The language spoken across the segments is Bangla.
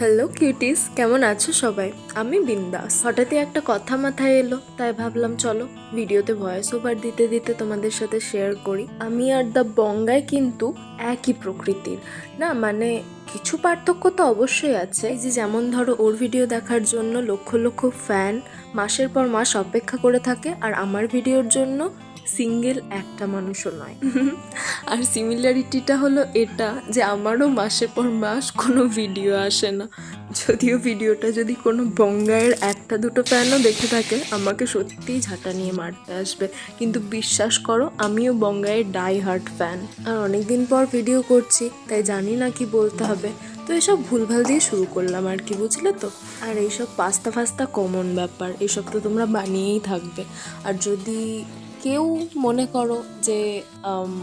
হ্যালো কিউটিস কেমন আছো সবাই? আমি বিন্দাস। হঠাৎই একটা কথা মাথায় এলো, তাই ভাবলাম, চলো ভিডিওতে ভয়েস ওভার দিতে দিতে তোমাদের সাথে শেয়ার করি। আমি আর দ্য বঙ্গায় কিন্তু একই প্রকৃতির। না মানে কিছু পার্থক্য তো অবশ্যই আছে। যে যেমন ধরো, ওর ভিডিও দেখার জন্য লক্ষ লক্ষ ফ্যান মাসের পর মাস অপেক্ষা করে থাকে, আর আমার ভিডিওর জন্য সিঙ্গেল একটা মানুষও নয়। আর সিমিলারিটিটা হলো এটা যে আমারও মাসের পর মাস কোনো ভিডিও আসে না। যদিও ভিডিওটা যদি কোনো বঙ্গায়ের একটা দুটো ফ্যানও দেখে থাকে, আমাকে সত্যিই ঝাঁটা নিয়ে মারতে আসবে। কিন্তু বিশ্বাস করো, আমিও বঙ্গায়ের ডাই হার্ট ফ্যান আর অনেক দিন পর ভিডিও করছি, তাই জানি না কি বলতে হবে। তো এসব ভুলভাল দিয়ে শুরু করলাম আর কি, বুঝলে তো? আর এইসব পাস্তা ফাস্তা কমন ব্যাপার, এসব তো তোমরা বানিয়েই থাকবে। আর যদি কেউ মনে করো যে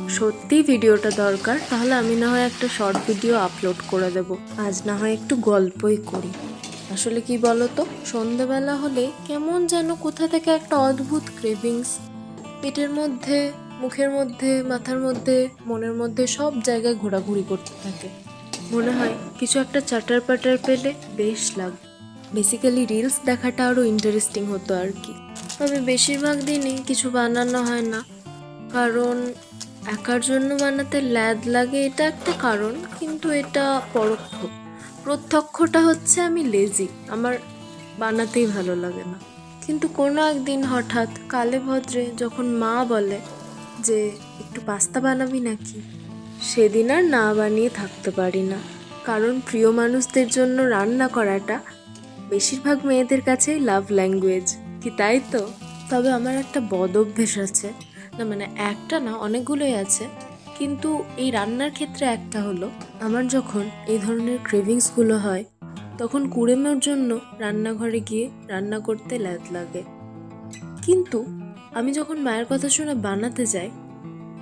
সত্যি ভিডিওটা দরকার তাহলে আমি না হয় একটা শর্ট ভিডিও আপলোড করে দেব। আজ না হয় একটু গল্পই করি। আসলে কি বলো তো সন্ধেবেলা হলে কেমন যেন কোথা থেকে একটা অদ্ভুত ক্রেভিংস পেটের মধ্যে মুখের মধ্যে মাথার মধ্যে মনের মধ্যে সব জায়গায় ঘোরাঘুরি করতে থাকে। মনে হয় কিছু একটা চাটার পাটার পেলে বেশ লাগবে বেসিক্যালি রিলস দেখাটা আরও ইন্টারেস্টিং হতো আর কি। তবে বেশিরভাগ দিনই কিছু বানানো হয় না। কারণ একার জন্য বানাতে ল্যাদ লাগে এটা একটা কারণ, কিন্তু এটা পরোক্ষ। প্রত্যক্ষটা হচ্ছে আমি লেজি আমার বানাতেই ভালো লাগে না। কিন্তু কোনো একদিন হঠাৎ কালে ভদ্রে যখন মা বলে যে, একটু পাস্তা বানাবি নাকি? সেদিন আর না বানিয়ে থাকতে পারি না। কারণ প্রিয় মানুষদের জন্য রান্না করাটা বেশিরভাগ মেয়েদের কাছেই লাভ ল্যাঙ্গুয়েজ কি তাই তো? তবে আমার একটা বদ অভ্যেস আছে। না মানে একটা না, অনেকগুলোই আছে। কিন্তু এই রান্নার ক্ষেত্রে একটা হলো, আমার যখন এই ধরনের ক্রেভিংসগুলো হয়, তখন কুড়েমের জন্য রান্নাঘরে গিয়ে রান্না করতে ল্যাদ লাগে। কিন্তু আমি যখন মায়ের কথা শুনে বানাতে যাই,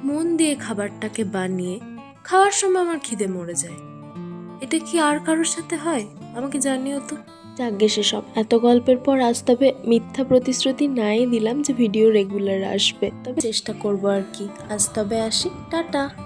মন দিয়ে খাবারটাকে বানিয়ে খাওয়ার সময় আমার খিদে মরে যায়। এটা কি আর কারোর সাথে হয়? আমাকে জানিও তো। যাগ্গে সেসব এত গল্পের পর আজ তবে মিথ্যা প্রতিশ্রুতি নাই দিলাম যে ভিডিও রেগুলার আসবে। তবে চেষ্টা করব আর কি। আজ তবে আসি। টাটা।